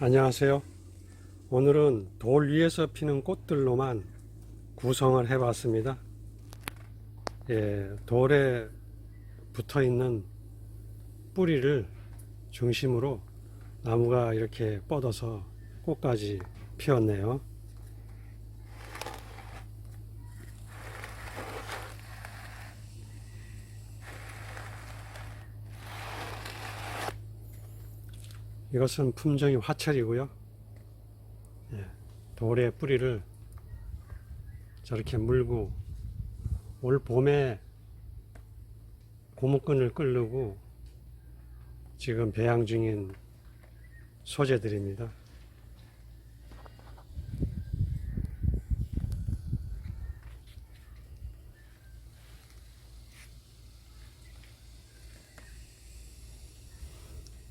안녕하세요. 오늘은 돌 위에서 피는 꽃들로만 구성을 해봤습니다. 예, 돌에 붙어 있는 뿌리를 중심으로 나무가 이렇게 뻗어서 꽃까지 피었네요. 이것은 품종이 화철이고요. 예, 돌의 뿌리를 저렇게 물고 올 봄에 고무끈을 끌르고 지금 배양 중인 소재들입니다.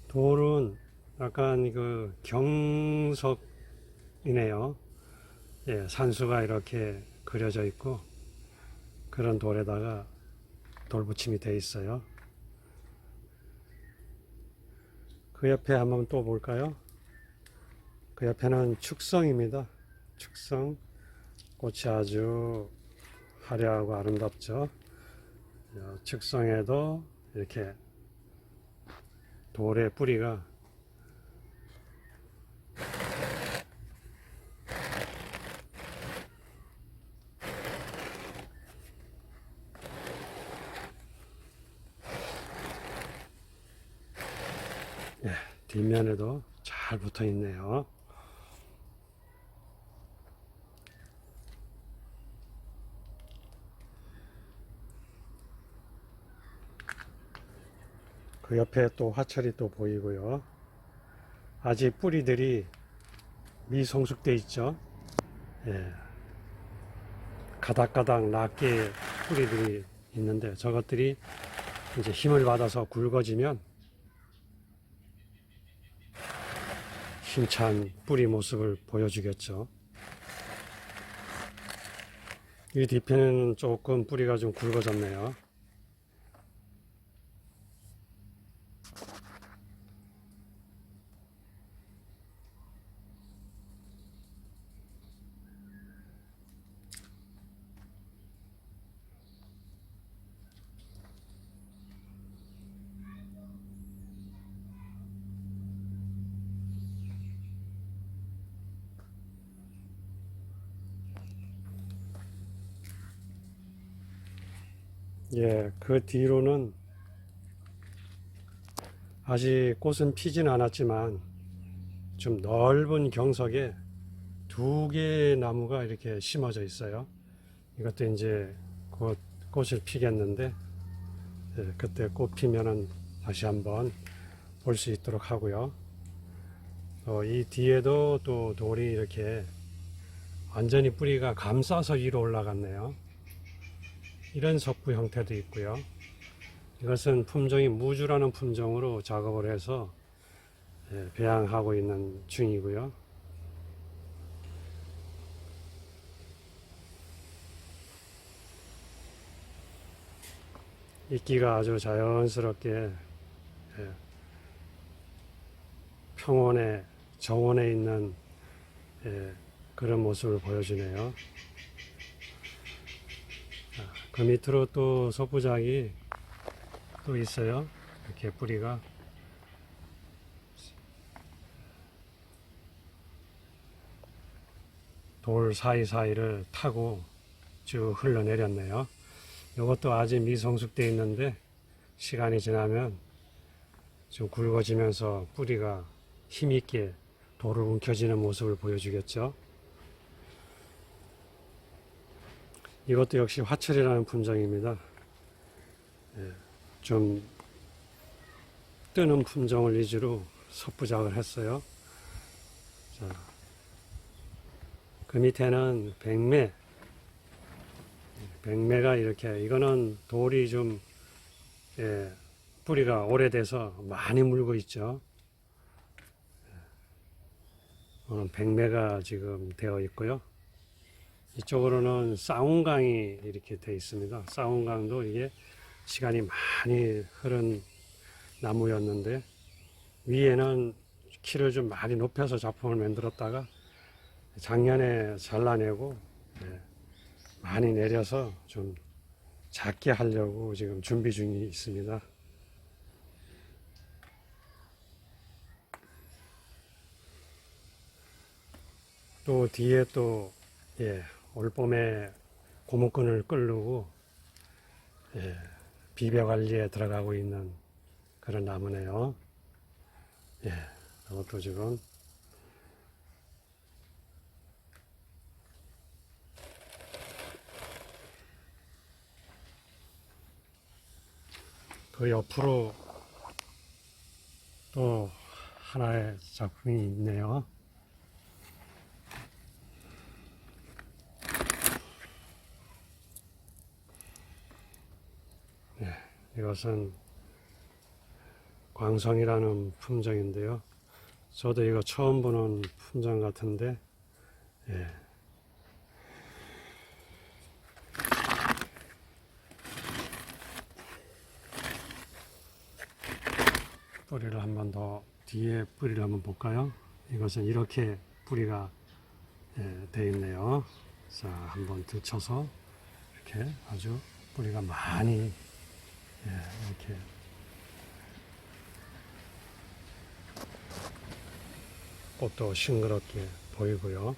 돌은 약간 그 경석이네요. 예, 산수가 이렇게 그려져 있고 그런 돌에다가 돌붙임이 되어 있어요. 그 옆에 한번 또 볼까요? 그 옆에는 축성입니다. 축성 꽃이 아주 화려하고 아름답죠. 어, 축성에도 이렇게 돌의 뿌리가 예, 뒷면에도 잘 붙어 있네요. 그 옆에 또 화철이 또 보이고요. 아직 뿌리들이 미성숙돼 있죠. 예. 가닥가닥 낮게 뿌리들이 있는데 저것들이 이제 힘을 받아서 굵어지면 힘찬 뿌리 모습을 보여주겠죠. 이 뒤편에는 조금 뿌리가 좀 굵어졌네요. 예, 그 뒤로는 아직 꽃은 피진 않았지만 좀 넓은 경석에 두 개의 나무가 이렇게 심어져 있어요. 이것도 이제 곧 꽃을 피겠는데 예, 그때 꽃 피면은 다시 한번 볼 수 있도록 하고요. 어, 이 뒤에도 또 돌이 이렇게 완전히 뿌리가 감싸서 위로 올라갔네요. 이런 석구 형태도 있고요. 이것은 품종이 무주라는 품종으로 작업을 해서 예, 배양하고 있는 중이고요. 이끼가 아주 자연스럽게 예, 평원에 정원에 있는 예, 그런 모습을 보여주네요. 그 밑으로 또 석부작이 또 있어요. 이렇게 뿌리가. 돌 사이사이를 타고 쭉 흘러내렸네요. 이것도 아직 미성숙되어 있는데 시간이 지나면 좀 굵어지면서 뿌리가 힘있게 돌을 움켜쥐는 모습을 보여주겠죠. 이것도 역시 화철이라는 품종입니다. 예, 좀 뜨는 품종을 위주로 섭부작을 했어요. 자, 그 밑에는 백매, 백매가 이렇게 이거는 돌이 좀 예, 뿌리가 오래돼서 많이 물고 있죠. 오늘 백매가 지금 되어 있고요. 이쪽으로는 싸운강이 이렇게 되어 있습니다. 싸운강도 이게 시간이 많이 흐른 나무였는데 위에는 키를 좀 많이 높여서 작품을 만들었다가 작년에 잘라내고 예, 많이 내려서 좀 작게 하려고 지금 준비 중에 있습니다. 또 뒤에 또 예, 올봄에 고목근을 끌고 예, 비벼 관리에 들어가고 있는 그런 나무네요. 예, 이것도 지금 그 옆으로 또 하나의 작품이 있네요. 이것은 광성이라는 품종인데요. 저도 이거 처음 보는 품종 같은데, 예. 뿌리를 한 번 더 뒤에 뿌리를 한번 볼까요? 이것은 이렇게 뿌리가 예, 돼 있네요. 자, 한번 들쳐서 이렇게 아주 뿌리가 많이 예, 이렇게 꽃도 싱그럽게 보이고요.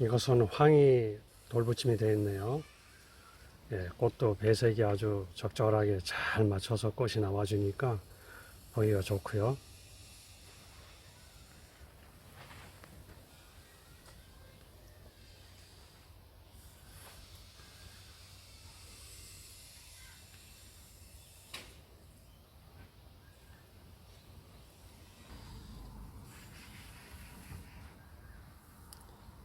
이것은 황이 돌붙임이 되어 있네요. 예, 꽃도 배색이 아주 적절하게 잘 맞춰서 꽃이 나와주니까 보기가 좋고요.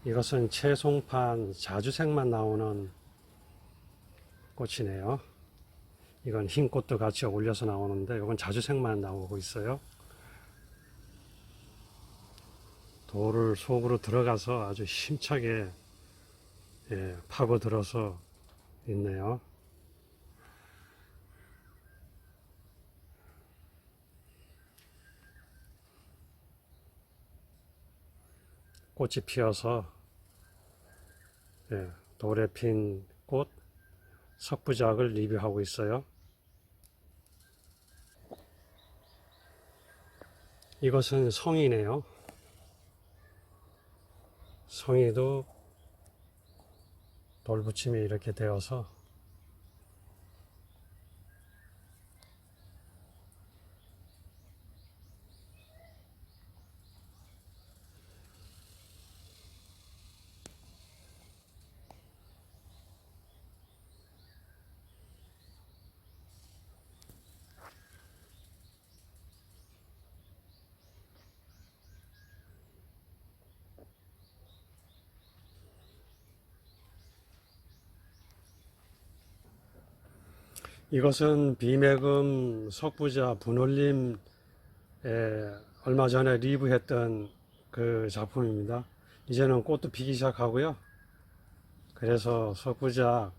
이것은 채송판 자주색만 나오는 꽃이네요. 이건 흰 꽃도 같이 올려서 나오는데 이건 자주색만 나오고 있어요. 돌을 속으로 들어가서 아주 힘차게 예, 파고 들어서 있네요. 꽃이 피어서 예, 돌에 핀꽃 석부작을 리뷰하고 있어요. 이것은 성이네요. 성이도 돌붙임이 이렇게 되어서 이것은 비매금 석부자 분올림에 얼마 전에 리뷰했던 그 작품입니다. 이제는 꽃도 피기 시작하고요. 그래서 석부자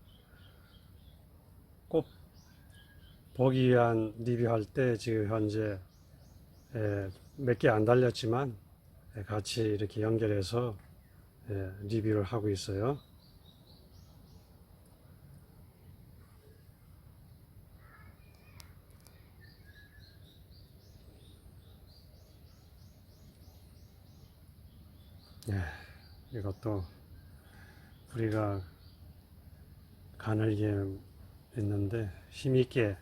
꽃 보기 위한 리뷰할 때 지금 현재 몇 개 안 달렸지만 예, 같이 이렇게 연결해서 예, 리뷰를 하고 있어요. 예, 이것도 우리가 가늘게 있는데 힘있게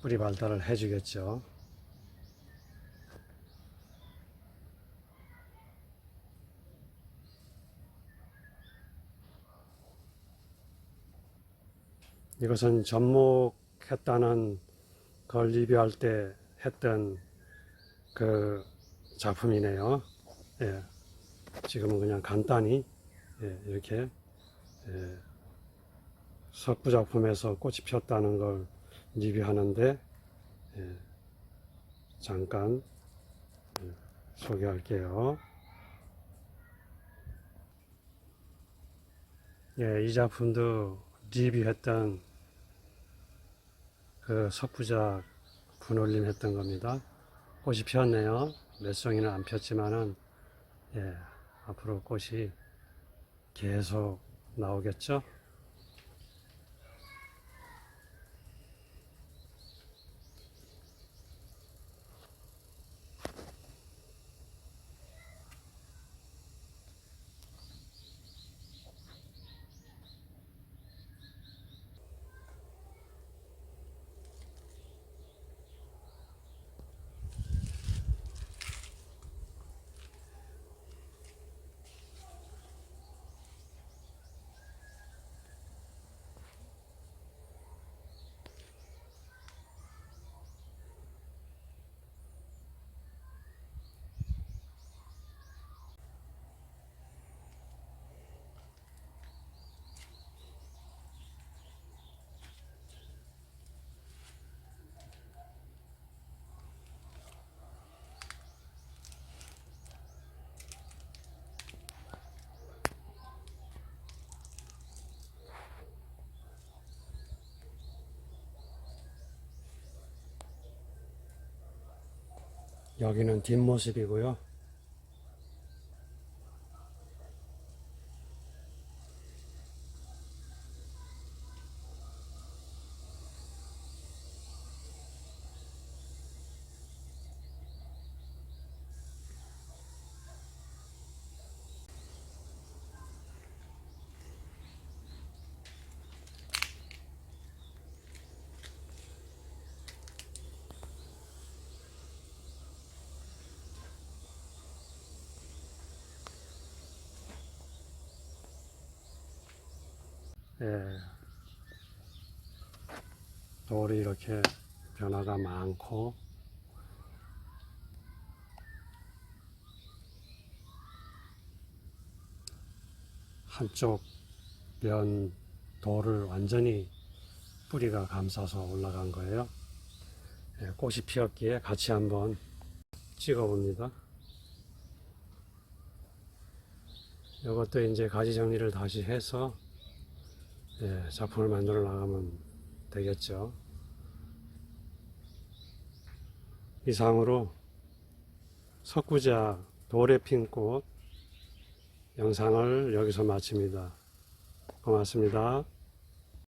뿌리 발달을 해주겠죠. 이것은 접목했다는 걸 리뷰할 때 했던 그 작품이네요. 예. 지금은 그냥 간단히 예, 이렇게 예, 석부 작품에서 꽃이 피었다는 걸 리뷰하는데 예, 잠깐 예, 소개할게요. 예, 이 작품도 리뷰했던 그 석부작 분올림 했던 겁니다. 꽃이 피었네요. 몇 송이는 안 피었지만은 예, 앞으로 꽃이 계속 나오겠죠. 여기는 뒷모습이고요. 예. 돌이 이렇게 변화가 많고 한쪽 면 돌을 완전히 뿌리가 감싸서 올라간 거예요. 예, 꽃이 피었기에 같이 한번 찍어 봅니다. 이것도 이제 가지 정리를 다시 해서 예, 작품을 만들어 나가면 되겠죠. 이상으로 석구자 돌에 핀 꽃 영상을 여기서 마칩니다. 고맙습니다.